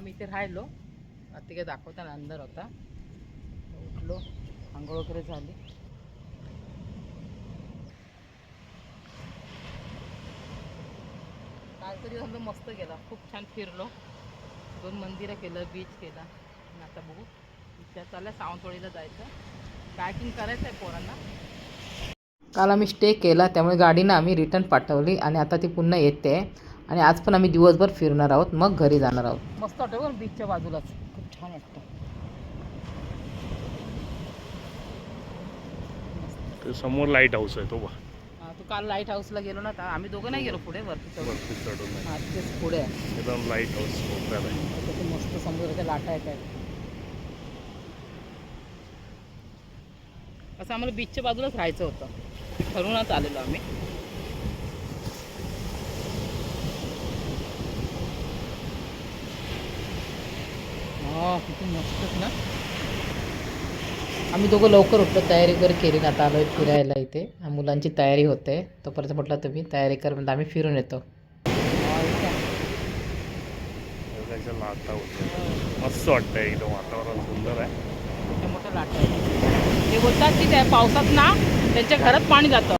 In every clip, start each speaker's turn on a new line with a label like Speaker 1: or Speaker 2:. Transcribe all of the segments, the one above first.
Speaker 1: आम्ही इथे राहिलो. तिकडे दाखवताना अंदर होता. उठलो. आंघोळ वगैरे झाली. कालचा दिवस आमचा मस्त गेला. खूप छान फिरलो. दोन मंदिरं केलं बीच केला. आणि आता बघू. इच्छा चालल्या सावंतवाडीला जायचं. पॅकिंग करायचं आहे पोरांना. काल आम्ही स्टे केला. त्यामुळे गाडीनं आम्ही रिटर्न पाठवली. आणि आता ती पुन्हा येते. आणि आज पण आम्ही दिवसभर फिरणार आहोत मग घरी जाणार आहोत. मस्त वाटतं बीचच्या बाजूलाच. खूप छान वाटतं.
Speaker 2: ते समोर लाइट हाऊस आहे तो बा
Speaker 1: हा, तू काल लाइट हाऊसला गेलो ना तर आम्ही दोघं नाही गेलो पुढे वरती चढून.
Speaker 2: वरती चढून
Speaker 1: पुढे आहे.
Speaker 2: एकदम लाइट हाऊस
Speaker 1: मस्त समुद्राच्या लाटा येत आहेत. असं आम्हाला बीचच्या बाजूलाच राहायचं होतं. ठरवूनच आलेलो आम्ही. हा किती मस्तच ना आम्ही दोघं लवकर उठलो तयारी वगैरे केली ना आता आलोय फिरायला इथे. मुलांची तयारी होते. तोपर्यंत म्हटलं तुम्ही तयारी कर म्हणजे आम्ही फिरून येतो.
Speaker 2: लाटा मस्त एकदम वातावरण सुंदर आहे.
Speaker 1: लाटा आहेत. ते बोलतात की त्या पावसात ना त्यांच्या घरात पाणी जातं.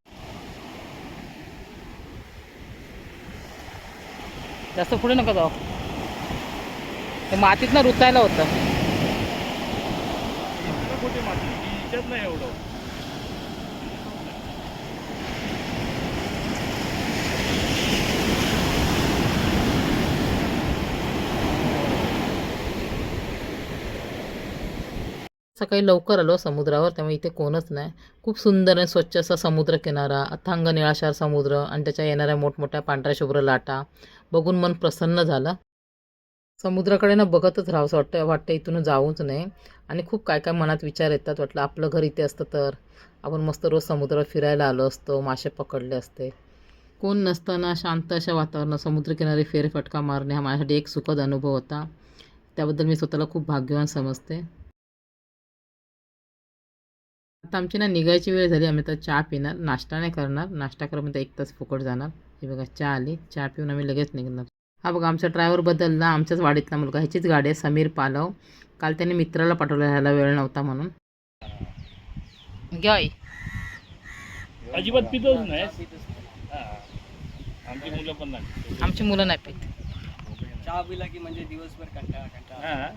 Speaker 1: जास्त पुढे नका जाऊ. ते मातीत ना रुतायला होतं.
Speaker 2: इकडं कुठे माती हिच्यात नाही एवढं.
Speaker 1: सकाळी लवकर आलो समुद्रावर त्यामुळे इथे कोणच नाही. खूप सुंदर आणि स्वच्छ असा समुद्र किनारा अथांग निळाशार समुद्र आणि त्याच्या येणाऱ्या मोठमोठ्या पांढऱ्या शुभ्र लाटा. बघून मन प्रसन्न झालं. समुद्राकडे ना बघतच राहावं वाटतं. वाटतं इथून जाऊच नाही. आणि खूप काय काय मनात विचार येतात. वाटलं आपलं घर इथे असतं तर. आपण मस्त रोज समुद्रात फिरायला आलो असतो. मासे पकडले असते. कोण नसताना शांत अशा वातावरणात समुद्रकिनारी फेरफटका मारणे हा माझ्यासाठी एक सुखद अनुभव होता. त्याबद्दल मी स्वतःला खूप भाग्यवान समजते. आता आमची ना निघायची वेळ झाली. आम्ही तर चहा पिणार. नाश्ता नाही करणार. नाश्ता करून एक तास फुकट जाणार. हे बघा चहा आली. चहा पिऊन आम्ही लगेच निघणार. हा बघा आमचा ड्रायव्हर बदलला आमच्याच वाडीतला मुलगा ह्याचीच गाडी आहे समीर पालव. काल त्याने मित्राला पाठवलं ह्याला वेळ नव्हता म्हणून. घ्या
Speaker 2: अजिबात पितच नाही. हा. आमची मुलं पण नाही.
Speaker 1: आमची मुलं नाही पित.
Speaker 3: चहा पिला की म्हणजे दिवसभर कंटाळा कंटाळा
Speaker 2: हा.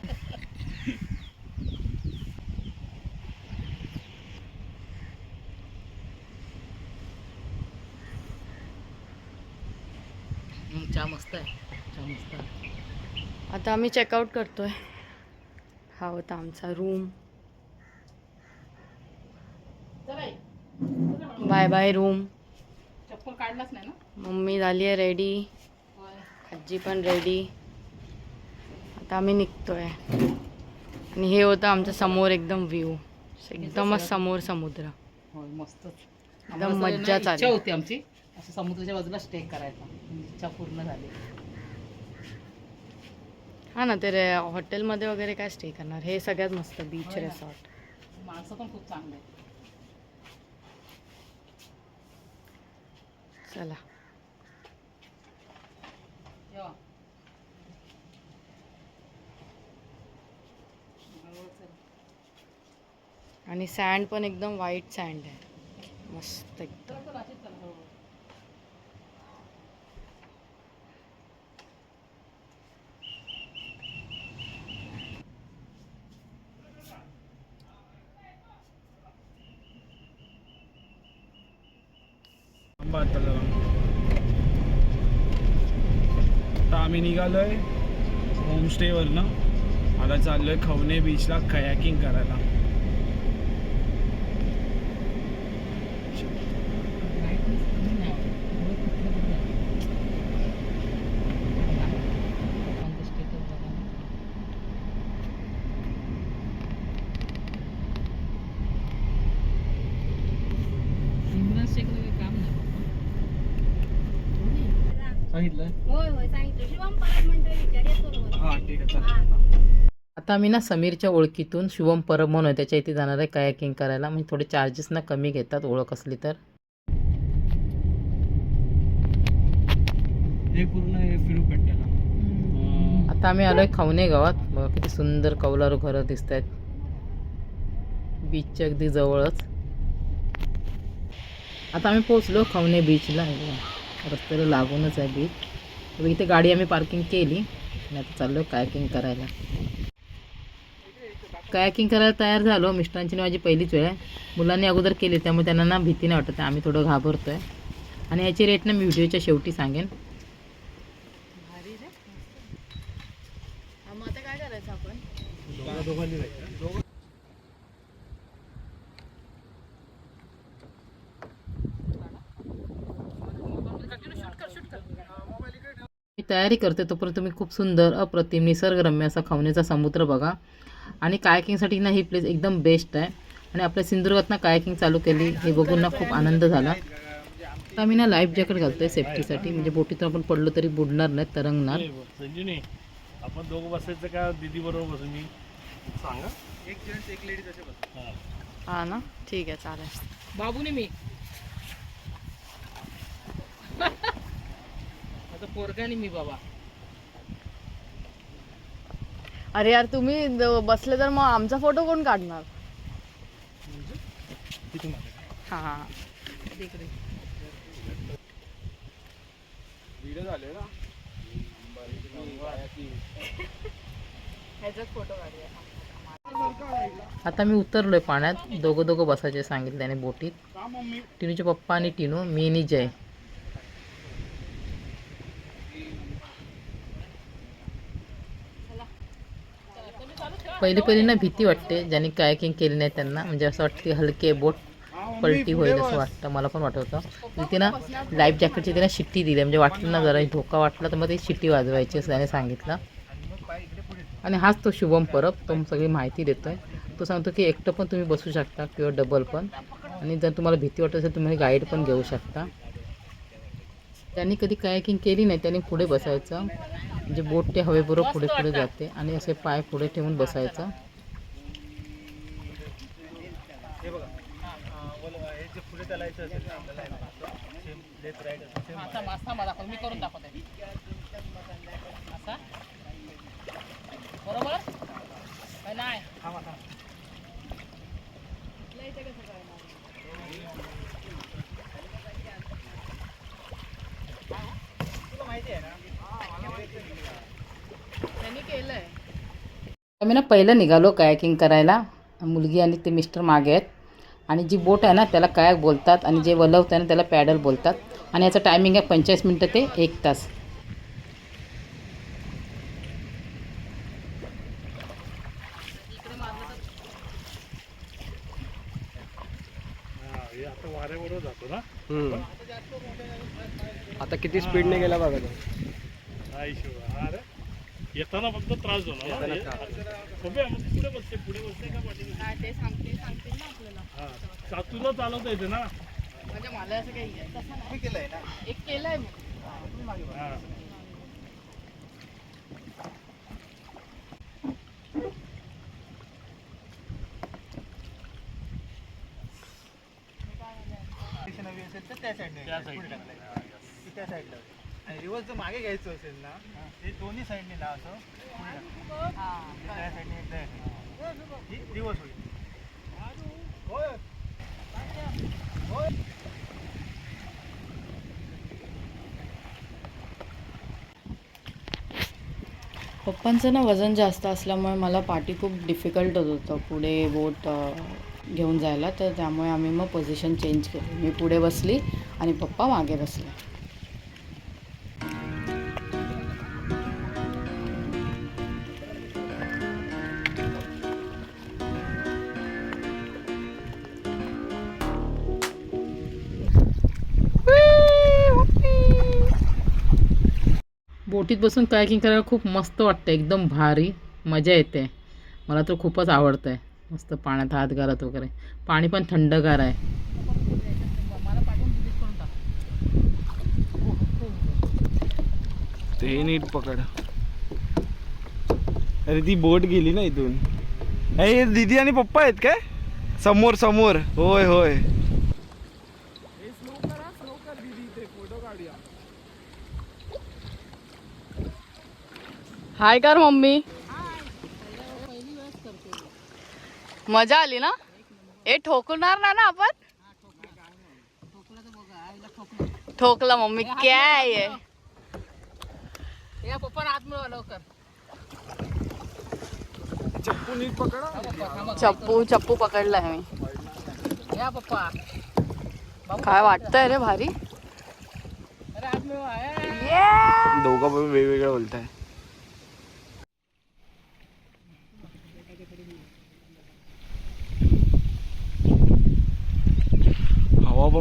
Speaker 1: हम्म, चहा मस्त आहे चहा मस्त आहे
Speaker 4: आता आम्ही चेकआउट करतोय. हा होता आमचा रूम बाय बाय रूम
Speaker 1: चप्पल काढलाच नाही ना?
Speaker 4: मम्मी झाली आहे रेडी आजी पण रेडी आता आम्ही निघतोय. आणि हे होतं आमच्यासमोर एकदम व्ह्यू एकदमच समोर समुद्र.
Speaker 1: होय मस्तच.
Speaker 4: एकदम मज्जा चालली.
Speaker 1: इच्छा होती आमची. असं समुद्राच्या बाजूला स्टे करायचा. इच्छा पूर्ण झाली.
Speaker 4: हा ना ते रे- हॉटेलमध्ये वगैरे काय स्टे करणार? हे सगळ्यात मस्त बीच. रिसॉर्ट
Speaker 1: माणसं पण खूप चांगले आहेत.
Speaker 4: चला. आणि सँड पण एकदम व्हाईट सँड आहे. मस्त एकदम
Speaker 1: चला, चला, अशीच चला, हळूहळू.
Speaker 3: थांबा आता जरा आता आम्ही निघालो आहे होमस्टेवरनं. आता चाललोय खवणे बीचला कयाकिंग करायला
Speaker 1: आमचं status बघा ना. इम्रान शेखला काही काम नाही बाबा.
Speaker 3: सांगितलं
Speaker 5: होय होय सांगितलं शिवम परब मंडळ विचार येतो बरोबर.
Speaker 3: हा ठीक आहे चालेल.
Speaker 1: आता मी ना समीरच्या ओळखीतून शिवम परब म्हणून आहे, त्याच्या इथे जाणार आहे कायाकिंग करायला. म्हणजे थोडे चार्जेस ना कमी घेतात ओळख असली तर.
Speaker 3: हे पूर्ण हे फिरू पेट्याला
Speaker 1: आता आम्ही आलोय खवणे गावात. बघा किती सुंदर कौलारू घरं दिसत आहेत बीचच्या अगदी जवळच. आता आम्ही पोचलो खवणे बीचला. रस्त्याला लागूनच आहे बीच तर इथे गाडी आम्ही पार्किंग केली. आणि आता चाललो कायकिंग करायला. कायकिंग करायला तयार झालो. मिस्टरांची माझी पहिलीच वेळ आहे. मुलांनी अगोदर केली त्यामुळे त्यांना ना भीती नाही वाटत. आम्ही थोडं घाबरतो आहे आणि ह्याची रेट ना मी व्हिडिओच्या शेवटी सांगेन.
Speaker 4: मग आता काय करायचं आपण?
Speaker 1: मी तयारी करते तोपर्यंत तुम्ही खूप सुंदर अप्रतिम निसर्गरम्य असा खवणेचा समुद्र बघा. आणि कायकिंगसाठी ना ही प्लेस एकदम बेस्ट आहे. आणि आपल्या सिंधुदुर्गात ना कायकिंग चालू केली हे बघून ना खूप आनंद झाला. आता आम्ही ना लाईफ जॅकेट घालतोय सेफ्टीसाठी म्हणजे बोटीतून आपण पडलो तरी बुडणार नाही तरंगणार
Speaker 2: आपण दोघं बसायचं का? दीदी बरोबर बसू मी. सांगा. एक जेंट्स एक लेडीज असे बस.
Speaker 4: हा ना? ठीक आहे चालेल.
Speaker 1: बाबूने मी. आता पोरगाने मी बाबा.
Speaker 4: अरे यार तुम्ही द- बसले तर मग आमचा फोटो कोण काढणार? हा हा फोटो काढूया.
Speaker 1: आता मी उतरलोय पाण्यात. दोघं दोघं बसायचे सांगितल्याने बोटीत. टिनूचे पप्पा आणि टिनू मी आणि जय. पहिली पहिली ना भीती वाटते. ज्यांनी कायकिंग केली नाही त्यांना. म्हणजे असं वाटतं की हलके बोट पलटी होईल असं वाटतं. मला पण वाटत होतं. तिथे ना लाईफ जॅकेटची तिने शिट्टी दिली. म्हणजे वाटलं ना जरा धोका वाटला तर मग ती शिट्टी वाजवायची असं त्याने सांगितलं. आणि हाच तो शुभम परब. तो सगळी माहिती देतो आहे तो सांगतो की एकटं पण तुम्ही बसू शकता किंवा डबल पण. आणि जर तुम्हाला भीती वाटत असेल तुम्ही गाईड पण घेऊ शकता. त्यांनी कधी कायकिंग केली नाही त्यांनी पुढे बसायचं. म्हणजे बोट ते हवेबरोबर पुढे पुढे जाते आणि असे पाय पुढे ठेवून बसायचं. मी करून दाखवते. बरोबर? नाही
Speaker 4: त्यांनी केलंय
Speaker 1: आम्ही ना पहिलं निघालो कायाकिंग करायला. मुलगी आणि ते मिस्टर मागे आहेत. आणि जी बोट आहे ना त्याला कायक बोलतात आणि जे वलवतं ना त्याला पॅडल बोलतात. आणि याचं टायमिंग आहे पंचेचाळीस मिनटं ते एक तास.
Speaker 2: हे आता वाऱ्याबरोबर जातो ना.
Speaker 3: आता किती स्पीडने गेला बघा
Speaker 2: येताना फक्त त्रास होणार ना? मग पुढे बसते पुढे बसते का पाठी
Speaker 4: ते सांगते सांगते ना आपल्याला.
Speaker 2: हा चा- तुला चालवता येते ना?
Speaker 4: म्हणजे मला असं काही आहे. तसं नाही. एक केलंय मी
Speaker 2: हा. त्या साईडने
Speaker 6: त्या साईडला आणि रिवर्स जर मागे घ्यायचं असेल ना हे दोन्ही साईडने ना असं. त्या साईडने एकदा. ही रिवर्स होईल होय. होय.
Speaker 4: पप्पांचं ना वजन जास्त असल्यामुळे मला पाठी खूप डिफिकल्ट होत होतं पुढे बोट घेऊन जायला तर त्यामुळे आम्ही मग पोझिशन चेंज केली मी पुढे बसली आणि पप्पा मागे बसले
Speaker 1: बोटीत बसून कायकिंग करायला खूप मस्त वाटतं एकदम भारी मजा येते. मला तर खूपच आवडतं आहे मस्त पाण्यात हात घालत वगैरे. पाणी पण थंडगार आहे.
Speaker 6: ते नीट पकड. अरे ती बोट गेली ना इथून. अरे दीदी आणि पप्पा आहेत काय? समोर समोर. होय होय.
Speaker 4: हाय कर मम्मी। मज़ा आली ना? ए ठोकणार नाही ना आपण? ठोकला मम्मी काय आहे
Speaker 1: या? पप्पा हात मिळवा लवकर.
Speaker 4: चप्पू चप्पू पकडलाय मी.
Speaker 1: या पप्पा.
Speaker 4: काय वाटतंय रे भारी?
Speaker 6: दोघं पण वेगवेगळं बोलताय.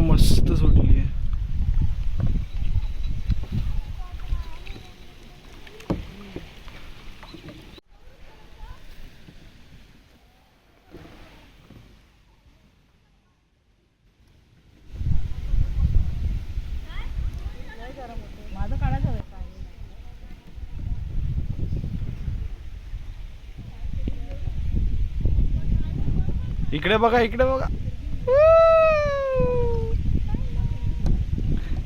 Speaker 6: मस्त सुटली आहे इकडे बघा इकडे बघा.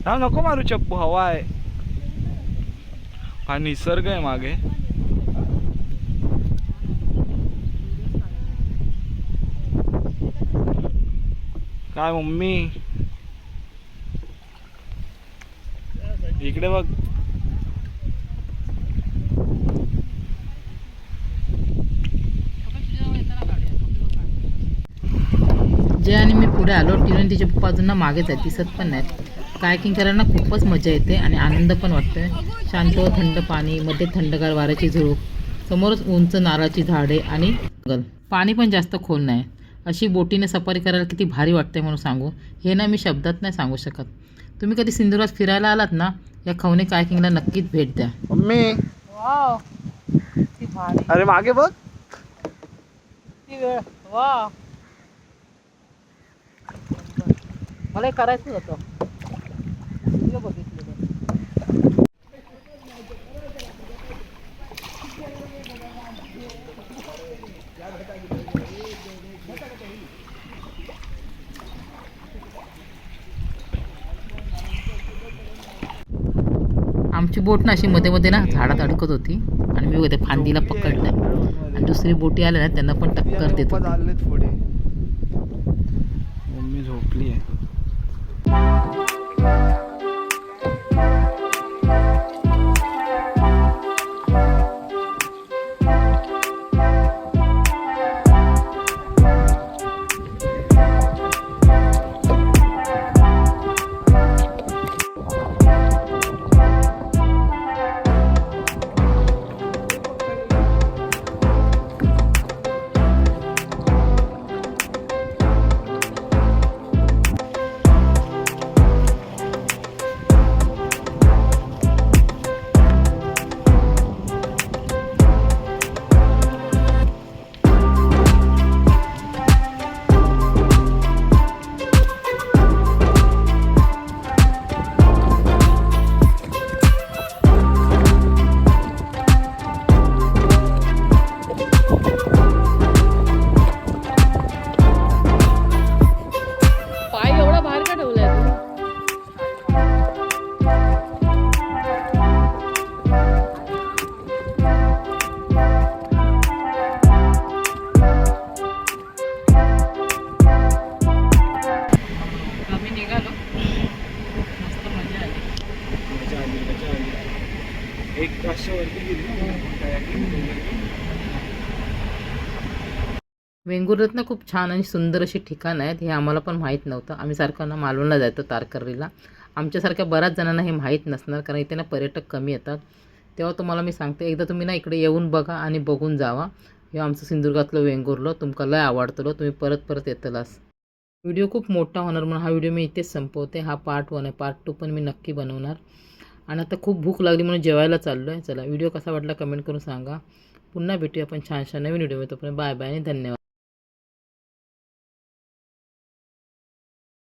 Speaker 6: हा नको मारू चप्पू हवा आहे. हा निसर्ग आहे मागे. काय मम्मी? इकडे बघ.
Speaker 1: जे आणि मी पुढे आलो. टिरून तिच्या पप्पा अजून मागेच आहे दिसत पण नाहीत. कायकिंग करायला खूपच मजा येते आणि आनंद पण वाटतोय. शांत व थंड पाणी मध्ये थंडगार वाऱ्याची झुळूक समोरच उंच नारळाची झाडे आणि जंगल. पाणी पण जास्त खोल नाही. अशी बोटीने सफारी करायला किती भारी वाटते म्हणून सांगू. हे ना मी शब्दात नाही सांगू शकत. तुम्ही कधी सिंधुरात फिरायला आलात ना या खवणे कायकिंगला नक्कीच भेट द्या.
Speaker 6: मम्मी. अरे मागे बघ.
Speaker 1: वा मला करायचं होतं. आमची बोट ना अशी मध्ये मध्ये ना झाडात अडकत होती आणि मी त्या फांदीला पकडलं. आणि दुसरी बोटी आल्या ना त्यांना पण टक्कर देत होती. वेंगुर्ल्यात ना खूप छान आणि सुंदर अशी ठिकाणं आहेत हे आम्हाला पण माहीत नव्हतं. आम्ही सारखं ना मालवणला जायचो तारकर्लीला. आमच्यासारख्या बऱ्याच जणांना हे माहीत नसणार कारण इथे ना पर्यटक कमी येतात. तेव्हा तुम्हाला मी सांगते एकदा तुम्ही ना इकडे येऊन बघा आणि बघून जावा. हे आमचं सिंधुदुर्गातलं वेंगुर्लं तुमका लय आवडतलो तुम्ही परत परत येतलास. व्हिडिओ खूप मोठा होणार म्हणून हा व्हिडिओ मी इथेच संपवते. हा पार्ट वन आहे. पार्ट टू पण मी नक्की बनवणार. आणि आता खूप भूक लागली म्हणून जेवायला चाललो आहे चला व्हिडिओ कसा वाटला कमेंट करून सांगा. पुन्हा भेटूया आपण छानशा नवीन व्हिडिओ तोपर्यंत बाय बाय आणि धन्यवाद.